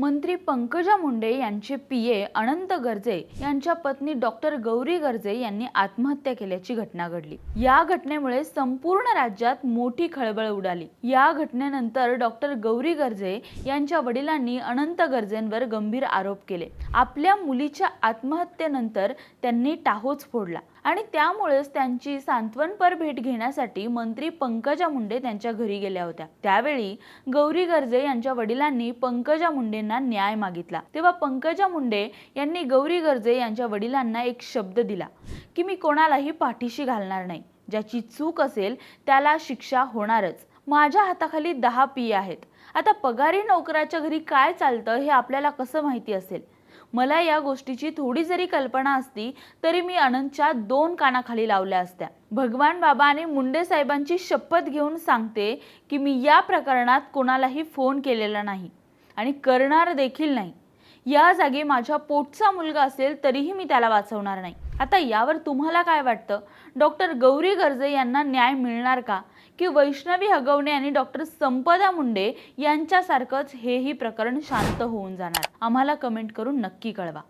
मंत्री पंकजा मुंडे यांचे पीए अनंत गर्जे यांच्या पत्नी डॉक्टर गौरी गर्जे यांनी आत्महत्या केल्याची घटना घडली. या घटनेमुळे संपूर्ण राज्यात मोठी खळबळ उडाली. या घटनेनंतर डॉक्टर गौरी गर्जे यांच्या वडिलांनी अनंत गर्जेंवर गंभीर आरोप केले. आपल्या मुलीच्या आत्महत्येनंतर त्यांनी टाहोच फोडला. आणि त्यामुळेच त्यांची सांत्वनपर भेट घेण्यासाठी मंत्री पंकजा मुंडे त्यांच्या घरी गेल्या होत्या. त्यावेळी गौरी गर्जे यांच्या वडिलांनी पंकजा मुंडेंना न्याय मागितला. तेव्हा पंकजा मुंडे यांनी गौरी गर्जे यांच्या वडिलांना एक शब्द दिला की मी कोणालाही पाठीशी घालणार नाही. ज्याची चूक असेल त्याला शिक्षा होणारच. माझ्या हाताखाली दहा पी आहेत. आता पगारी नोकराच्या घरी काय चालतं हे आपल्याला कसं माहिती असेल? मला या गोष्टीची थोडी जरी कल्पना असती तरी मी अनंतच्या दोन कानाखाली लावल्या असत्या. भगवान बाबा आणि मुंडे साहेबांची शपथ घेऊन सांगते की मी या प्रकरणात कोणालाही फोन केलेला नाही आणि करणार देखील नाही. या जागी माझ्या पोटचा मुलगा असेल तरीही मी त्याला वाचवणार नाही. आता यावर तुम्हाला काय वाटतं? डॉक्टर गौरी गर्जे यांना न्याय मिळणार का? की वैष्णवी हगवणे आणि डॉक्टर संपदा मुंडे यांच्यासारखंच हेही प्रकरण शांत होऊन जाणार. आम्हाला कमेंट करून नक्की कळवा.